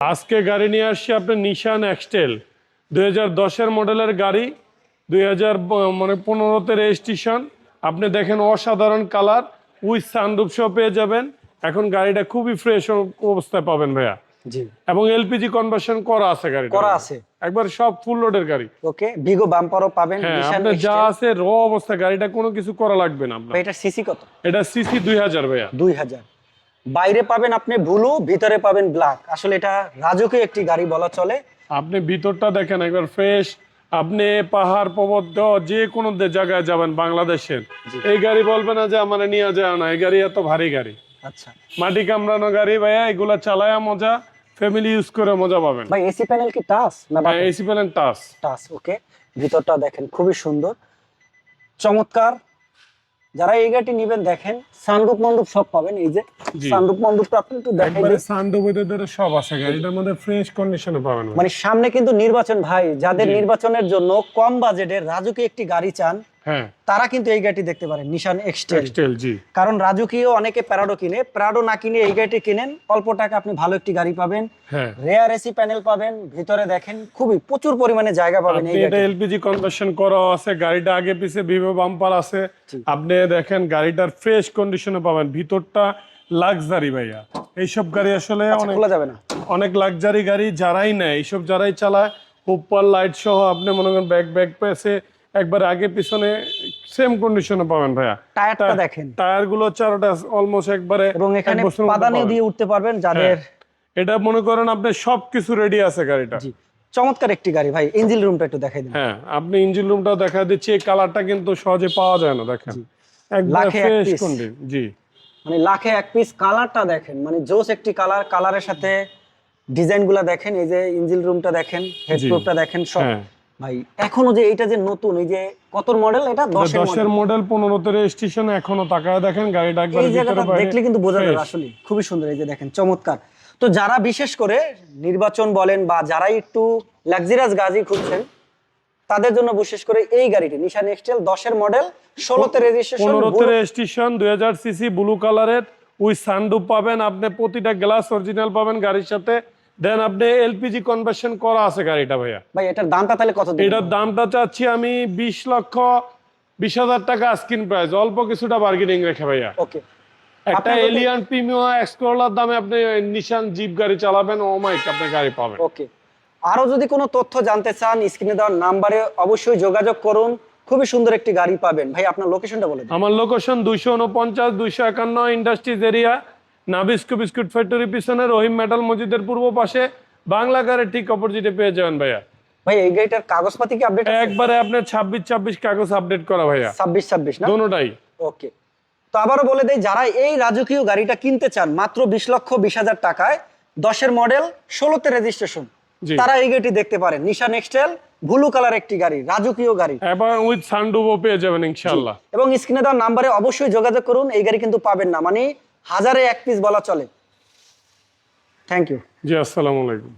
আজকে গাড়ি নিয়ে আসছি আপনার নিশান এক্সটেল দুই হাজার দশের মডেলের গাড়ি দুই হাজার মানে পনেরোতে রেজিস্ট্রেশন। আপনি দেখেন অসাধারণ কালার উইথ সানরুফ সহ পেয়ে যাবেন। এখন গাড়িটা খুবই ফ্রেশ অবস্থায় পাবেন ভাইয়া। জি। এবং এলপিজি কনভার্সন করা আছে গাড়ি করা আছে। একবার সব ফুল লোডের গাড়ি। ওকে বিগো বাম্পারও পাবেন হ্যাঁ আপনার যা আছে র অবস্থা গাড়িটা কোনো কিছু করা লাগবে না আপনার। এটার সিসি কত? এটা সিসি দুই হাজার ভাইয়া। দুই হাজার। বাইরে পাবেন আপনি ব্লু ভিতরে পাবেন ব্ল্যাক আসলে এটা রাজকীয় একটি গাড়ি বলা চলে। আপনি ভিতরটা দেখেন একবার ফ্রেশ আপনি পাহাড় পর্বত যে কোনো জায়গায় যাবেন বাংলাদেশের। এই গাড়ি বলবে না যে আমার নিয়ে যায় না এই গাড়ি এত ভারী গাড়ি। আচ্ছা। মাটি কামড়ানো গাড়ি ভাইয়া এগুলা চালায়া মজা ফ্যামিলি ইউজ করে মজা পাবেন। ভাই এসি প্যানেল কি টাচ না ভাই AC panel touch touch okay ভিতরটা দেখেন খুবই সুন্দর। চমৎকার। যারা এই গাড়িটি নিবেন দেখেন সানরূপ মন্ডপ সব পাবেন। এই যে। সানরূপ মন্ডপটা আপনি একটু দিন। সানডুবিতে ধরে সব আছে গাড়িটার মধ্যে ফ্রেশ কন্ডিশনে পাবেন মানে সামনে কিন্তু নির্বাচন ভাই। যাদের নির্বাচনের জন্য কম বাজেটের রাজুকে একটি গাড়ি চান তারা কিন্তু এই গাড়িটি দেখতে পারেন নিশান এক্সটেল জি। কারণ রাজকীয় অনেকে প্যারাডো কিনে প্যারাডো না কিনে এই গাড়িটি কিনেন অল্প টাকা আপনি ভালো একটি গাড়ি পাবেন। হ্যাঁ। রেয়ার এসি প্যানেল পাবেন ভিতরে দেখেন খুবই প্রচুর পরিমাণে জায়গা পাবেন এই এটা এলপিজি কনভার্সন করা আছে গাড়িটা আগে পিছে ভিভো বাম্পার আছে। আপনি দেখেন গাড়িটার ফ্রেশ কন্ডিশনে পাবেন ভিতরটা লাক্সারি ভাইয়া। এইসব গাড়ি আসলে আচ্ছা, অনেক খোলা যাবে না। অনেক লাক্সারি গাড়ি যারাই নেয় এইসব যারাই চালায় উপর লাইট সহ আপনি মনে করেন ব্যাক ব্যাক পেয়েছে একবার আগে পিছনে সেম কন্ডিশনে পাবেন ভাইয়া। টায়ারটা দেখেন। টায়ারগুলো চারটা অলমোস্ট একবারে এবং এখানে পাদানি দিয়ে উঠতে পারবেন যাদের এটা মনে করেন আপনি সবকিছু রেডি আছে গাড়িটা। জি। চমৎকার একটি গাড়ি ভাই ইঞ্জিন রুমটা একটু দেখাই দিন। হ্যাঁ আপনি ইঞ্জিন রুমটা দেখা দিচ্ছি এই কালারটা কিন্তু সহজে পাওয়া যায় না দেখেন। লাখে এক। জি। মানে লাখে এক পিস কালারটা দেখেন মানে জোস একটি কালার কালারের সাথে ডিজাইনগুলা দেখেন এই যে ইঞ্জিন রুমটা দেখেন হেডপ্রুফটা দেখেন সব হ্যাঁ। ভাই এখনও যে এইটা যে নতুন এই যে কত মডেল এটা দশের দশের মডেল মডেল পনেরোতে রেজিস্ট্রেশন এখনও তাকায় দেখেন গাড়িটা একবার এই জায়গাটা দেখলে কিন্তু বোঝা যাবে আসলে খুবই সুন্দর এই যে দেখেন চমৎকার। তো যারা বিশেষ করে নির্বাচন বলেন বা যারাই একটু লাক্সারিয়াস গাড়ি খুঁজছেন তাদের জন্য বিশেষ করে এই গাড়িটি নিশান এক্সটেল দশের মডেল ষোলোতে রেজিস্ট্রেশন পনেরোতে রেজিস্ট্রেশন দুই হাজার সিসি ব্লু কালারের উই সানডুপ পাবেন আপনি প্রতিটা গ্লাস অরিজিনাল পাবেন গাড়ির সাথে। দেন আপনি এলপিজি কনভার্সন করা আছে গাড়িটা ভাইয়া। ভাই এটার দামটা তাহলে কত এটার দামটা চাচ্ছি আমি বিশ লক্ষ বিশ হাজার টাকা স্ক্রিন প্রাইস অল্প কিছুটা বার্গেনিং রেখে ভাইয়া। ওকে। একটা এলিয়ান প্রিমিয়াম এক্সপ্লোরার দামে আপনি নিশান জিপ গাড়ি চালাবেন ও মাইক আপনি গাড়ি পাবেন। ওকে। আরও যদি কোনো তথ্য জানতে চান স্ক্রিনে দেওয়ার নাম্বারে অবশ্যই যোগাযোগ করুন। খুবই সুন্দর একটি গাড়ি পাবেন। ভাই আপনার লোকেশনটা বলে দিন। আমার লোকেশন দুইশো উনপঞ্চাশ দুইশো একান্ন industries area Nabisco biscuit factory পিছনে রহিম মেটাল মসজিদের পূর্ব পাশে বাংলা গাড়ির ঠিক অপোজিটে পেয়ে যাবেন ভাইয়া। ভাই এই গাড়িটার কাগজপাতি কি আপডেট একবারে আপনার ছাব্বিশ ছাব্বিশ কাগজ আপডেট করা ভাইয়া। ছাব্বিশ ছাব্বিশ না? দোনোটাই ওকে। তো আবারও বলে দেই যারা এই রাজকীয় গাড়িটা কিনতে চান মাত্র বিশ লক্ষ বিশ হাজার টাকায় দশের মডেল ষোলোতে রেজিস্ট্রেশন জি। তারা এই গাড়িটি দেখতে পারেন। নিশান এক্সটেল ব্লু কালার একটি গাড়ি রাজকীয় গাড়ি। এবার উইথ সানডুবও পেয়ে যাবেন ইনশাআল্লাহ। এবং স্ক্রিনে দেওয়ার নাম্বারে অবশ্যই যোগাযোগ করুন এই গাড়ি কিন্তু পাবেন না। মানে হাজারে এক পিস বলা চলে। থ্যাংক ইউ জি আসসালামু আলাইকুম।